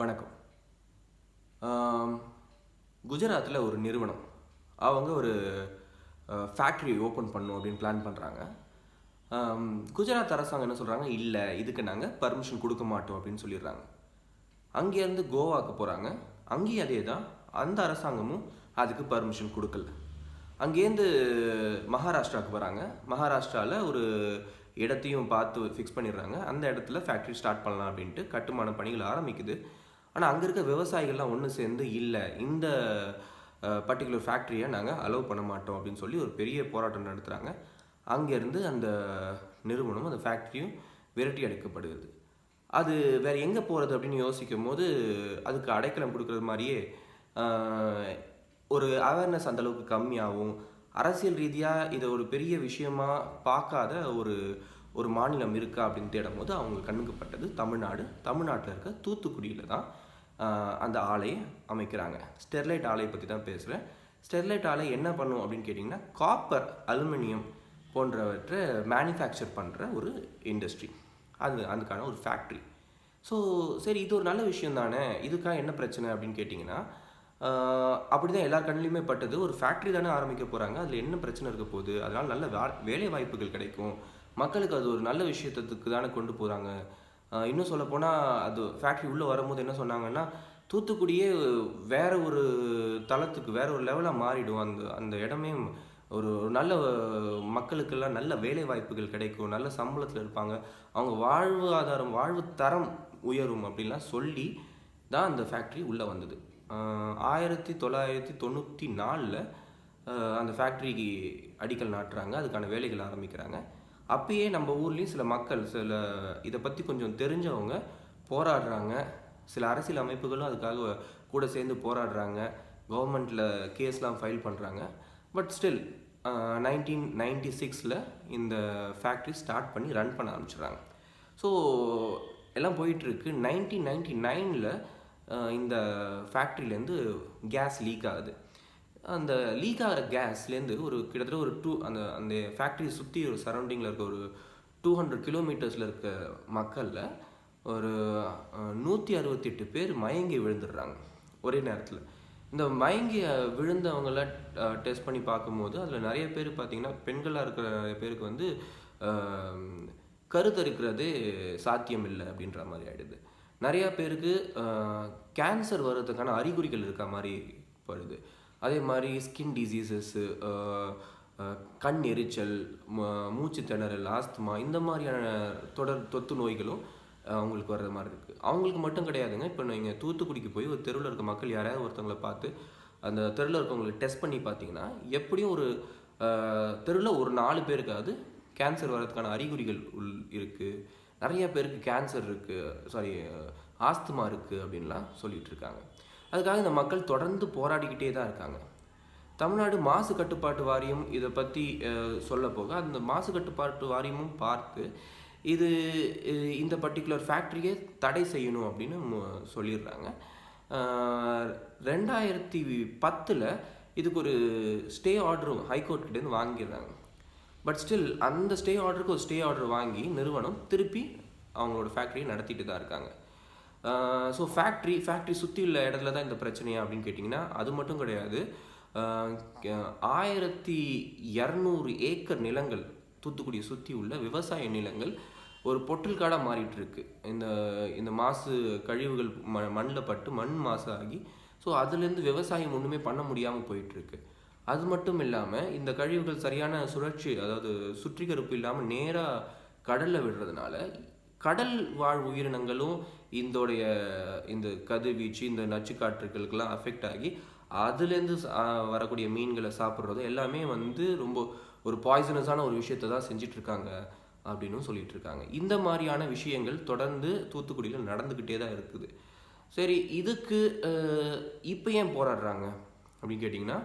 வணக்கம். குஜராத்தில் ஒரு நிறுவனம். அவங்க ஒரு ஃபேக்ட்ரி ஓப்பன் பண்ணும் அப்படின்னு பிளான் பண்ணுறாங்க குஜராத் அரசாங்கம் என்ன சொல்கிறாங்க இல்லை இதுக்கு நாங்கள் பர்மிஷன் கொடுக்க மாட்டோம் அப்படின்னு சொல்லிடுறாங்க. அங்கேருந்து கோவாக்கு போகிறாங்க அங்கேயும் அதே தான் அந்த அரசாங்கமும் அதுக்கு பர்மிஷன் கொடுக்கல. அங்கேருந்து மகாராஷ்டிராவுக்கு வராங்க. மகாராஷ்டிராவில் ஒரு இடத்தையும் பார்த்து ஃபிக்ஸ் பண்ணிடுறாங்க. அந்த இடத்துல ஃபேக்ட்ரி ஸ்டார்ட் பண்ணலாம் அப்படின்ட்டு கட்டுமான பணிகள் ஆரம்பிக்குது. ஆனால் அங்கே இருக்க விவசாயிகள்லாம் ஒன்று சேர்ந்து இல்லை. இந்த பர்டிகுலர் ஃபேக்ட்ரியை நாங்கள் அலோவ் பண்ண மாட்டோம் அப்படின்னு சொல்லி ஒரு பெரிய போராட்டம் நடத்துகிறாங்க அங்கேருந்து அந்த நிறுவனம் அந்த ஃபேக்ட்ரியும் விரட்டி அடைக்கப்படுகிறது. அது வேறு எங்கே போகிறது அப்படின்னு யோசிக்கும் போது அதுக்கு அடைக்கலம் கொடுக்குறது மாதிரியே ஒரு அவேர்னஸ் அந்தளவுக்கு கம்மியாகவும் அரசியல் ரீதியாக இதை ஒரு பெரிய விஷயமாக பார்க்காத ஒரு ஒரு மாநிலம் இருக்கா அப்படின்னு தேடும் போது அவங்க கண்ணுக்கு பட்டது தமிழ்நாடு. தமிழ்நாட்டில் இருக்க தூத்துக்குடியில் தான் அந்த ஆலையை அமைக்கிறாங்க. ஸ்டெர்லைட் ஆலையை பற்றி தான் பேசுகிறேன் ஸ்டெர்லைட் ஆலை என்ன பண்ணும் அப்படின்னு கேட்டிங்கன்னா காப்பர் அலுமினியம் போன்றவற்றை மேனுஃபேக்சர் பண்ணுற ஒரு இண்டஸ்ட்ரி அது அதுக்கான ஒரு ஃபேக்ட்ரி ஸோ சரி இது ஒரு நல்ல விஷயம் தானே? இதுக்காக என்ன பிரச்சனை அப்படின்னு கேட்டிங்கன்னா அப்படி தான் எல்லா கண்ணிலையுமே பட்டது. ஒரு ஃபேக்ட்ரி தானே ஆரம்பிக்க போகிறாங்க அதில் என்ன பிரச்சனை இருக்க போகுது? அதனால் நல்ல வே வேலை வாய்ப்புகள் கிடைக்கும். மக்களுக்கு அது ஒரு நல்ல விஷயத்துக்கு தானே கொண்டு போகிறாங்க இன்னும் சொல்லப்போனால் அது ஃபேக்ட்ரி உள்ளே வரும்போது என்ன சொன்னாங்கன்னா தூத்துக்குடியே வேற ஒரு தளத்துக்கு வேற ஒரு லெவலாக மாறிடும். அந்த அந்த இடமே ஒரு நல்ல மக்களுக்கெல்லாம் நல்ல வேலை வாய்ப்புகள் கிடைக்கும். நல்ல சம்பளத்தில் இருப்பாங்க. அவங்க வாழ்வு ஆதாரம் வாழ்வு தரம் உயரும் அப்படின்லாம் சொல்லி தான் அந்த ஃபேக்ட்ரி உள்ளே வந்தது. ஆயிரத்தி தொள்ளாயிரத்தி தொண்ணூற்றி நாலில் அந்த ஃபேக்ட்ரிக்கு அடிக்கல் நாட்டுறாங்க. அதுக்கான வேலைகள் ஆரம்பிக்கிறாங்க. அப்பயே நம்ம ஊர்லேயும் சில மக்கள் சில இதை பற்றி கொஞ்சம் தெரிஞ்சவங்க போராடுறாங்க. சில அரசியல் அமைப்புகளும் அதுக்காக கூட சேர்ந்து போராடுறாங்க. கவர்மெண்ட்டில் கேஸ்லாம் ஃபைல் பண்ணுறாங்க பட் ஸ்டில் நைன்டீன் நைன்டி சிக்ஸில் இந்த ஃபேக்ட்ரி ஸ்டார்ட் பண்ணி ரன் பண்ண ஆரம்பிச்சிடுறாங்க. ஸோ எல்லாம் போயிட்டுருக்கு. நைன்டீன் நைன்டி நைனில் இந்த ஃபேக்ட்ரிலேருந்து கேஸ் லீக் ஆகுது. அந்த லீக் ஆகிற கேஸ்லேருந்து ஒரு கிட்டத்தட்ட ஒரு டூ அந்த அந்த ஃபேக்ட்ரி சுற்றி ஒரு சரௌண்டிங்கில் இருக்க ஒரு டூ ஹண்ட்ரட் கிலோமீட்டர்ஸில் இருக்க மக்களில் ஒரு நூற்றி அறுபத்தெட்டு பேர் மயங்கி விழுந்துடுறாங்க ஒரே நேரத்தில். இந்த மயங்கி விழுந்தவங்கள டெஸ்ட் பண்ணி பார்க்கும்போது அதில் நிறைய பேர் பார்த்திங்கன்னா பெண்களாக இருக்கிற நிறைய பேருக்கு வந்து கருத்தறுக்கிறதே சாத்தியம் இல்லை அப்படின்ற மாதிரி ஆகிடுது நிறையா பேருக்கு கேன்சர் வர்றதுக்கான அறிகுறிகள் இருக்க மாதிரி படுது. அதே மாதிரி ஸ்கின் டிசீசஸ்ஸு கண் எரிச்சல் மூச்சு திணறல் ஆஸ்துமா இந்த மாதிரியான தொடர் தொத்து நோய்களும் அவங்களுக்கு வர்ற மாதிரி இருக்குது அவங்களுக்கு மட்டும் கிடையாதுங்க. இப்போ நீங்கள் தூத்துக்குடிக்கு போய் ஒரு தெருவில் இருக்க மக்கள் யாராவது ஒருத்தவங்களை பார்த்து அந்த தெருவில் இருக்கவங்களுக்கு டெஸ்ட் பண்ணி பார்த்தீங்கன்னா எப்படியும் ஒரு தெருவில் ஒரு நாலு பேருக்காவது கேன்சர் வர்றதுக்கான அறிகுறிகள் உள் இருக்குது நிறைய பேருக்கு கேன்சர் இருக்குது சாரி ஆஸ்துமா இருக்குது அப்படின்லாம் சொல்லிகிட்ருக்காங்க இருக்காங்க. அதுக்காக இந்த மக்கள் தொடர்ந்து போராடிக்கிட்டே தான் இருக்காங்க. தமிழ்நாடு மாசு கட்டுப்பாட்டு வாரியம் இதை பற்றி சொல்ல போக அந்த மாசு கட்டுப்பாட்டு வாரியமும் பார்த்து இது இந்த பர்டிகுலர் ஃபேக்ட்ரியை தடை செய்யணும் அப்படின்னு சொல்லிடுறாங்க. ரெண்டாயிரத்தி பத்தில் இதுக்கு ஒரு ஸ்டே ஆர்டரும் ஹைகோர்ட்கிட்டேருந்து வாங்கிடுறாங்க. பட் ஸ்டில் அந்த ஸ்டே ஆர்டருக்கு ஒரு ஸ்டே ஆர்டர் வாங்கி நிறுவனம் திருப்பி அவங்களோட ஃபேக்ட்ரியை நடத்திட்டு தான் இருக்காங்க. ஸோ ஃபேக்ட்ரி ஃபேக்ட்ரி சுற்றி உள்ள இடத்துல தான் இந்த பிரச்சனையா அப்படின்னு கேட்டிங்கன்னா அது மட்டும் கிடையாது. ஆயிரத்தி இரநூறு ஏக்கர் நிலங்கள் தூத்துக்குடியை சுற்றி உள்ள விவசாய நிலங்கள் ஒரு பொட்டில் காடாக மாறிட்டு இருக்கு. இந்த இந்த மாசு கழிவுகள் ம மண்ணில் பட்டு மண் மாசாகி ஸோ அதுலேருந்து விவசாயம் ஒன்றுமே பண்ண முடியாமல் போயிட்டுருக்கு அது மட்டும் இல்லாமல் இந்த கழிவுகள் சரியான சுழற்சி அதாவது சுற்றிகரிப்பு இல்லாமல் நேராக கடலில் விடுறதுனால கடல் வாழ் உயிரினங்களும் இதோடைய இந்த கதிர்வீச்சு இந்த நச்சுக்காற்றுகளுக்கெல்லாம் அஃபெக்ட் ஆகி அதுலேருந்து வரக்கூடிய மீன்களை சாப்பிட்றதும் எல்லாமே வந்து ரொம்ப ஒரு பாய்சனஸான ஒரு விஷயத்தை தான் செஞ்சிட்ருக்காங்க அப்படின்னு சொல்லிட்டு இருக்காங்க இந்த மாதிரியான விஷயங்கள் தொடர்ந்து தூத்துக்குடியில் நடந்துக்கிட்டே தான் இருக்குது. சரி இதுக்கு இப்போ ஏன் போராடுறாங்க? அப்படின்னு கேட்டிங்கன்னா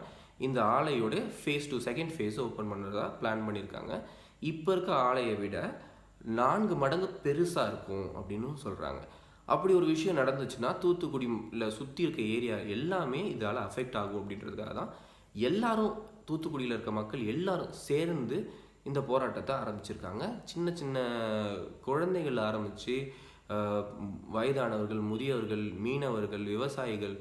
இந்த ஆலையோட phase two second phase open பண்ணுறதா பிளான் பண்ணியிருக்காங்க. இப்போ இருக்க ஆலையை விட நான்கு மடங்கு பெருசாக இருக்கும் அப்படின்னு சொல்கிறாங்க அப்படி ஒரு விஷயம் நடந்துச்சுன்னா தூத்துக்குடி இல்லை சுற்றி இருக்க ஏரியா எல்லாமே இதால் அஃபெக்ட் ஆகும் அப்படின்றதுக்காக தான் எல்லாரும் தூத்துக்குடியில் இருக்க மக்கள் எல்லாரும் சேர்ந்து இந்த போராட்டத்தை ஆரம்பிச்சிருக்காங்க. சின்ன சின்ன குழந்தைகள் ஆரம்பித்து வயதானவர்கள் முதியவர்கள் மீனவர்கள் விவசாயிகள்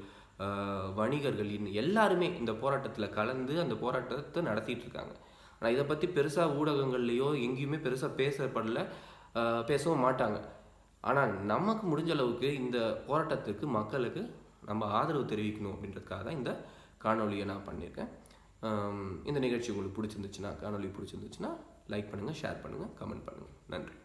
வணிகர்கள் எல்லாருமே இந்த போராட்டத்தில் கலந்து அந்த போராட்டத்தை நடத்திட்டு இருக்காங்க. ஆனால் இதை பற்றி பெருசாக ஊடகங்கள்லேயோ எங்கேயுமே பெருசாக பேசப்படல பேசவும் மாட்டாங்க. ஆனால் நமக்கு முடிஞ்ச அளவுக்கு இந்த போராட்டத்துக்கு மக்களுக்கு நம்ம ஆதரவு தெரிவிக்கணும் அப்படின்றதுக்காக தான் இந்த காணொலியை நான் பண்ணியிருக்கேன். இந்த நிகழ்ச்சி உங்களுக்கு பிடிச்சிருந்துச்சுன்னா காணொலி பிடிச்சிருந்துச்சுன்னா லைக் பண்ணுங்கள் ஷேர் பண்ணுங்கள் கமெண்ட் பண்ணுங்கள் நன்றி.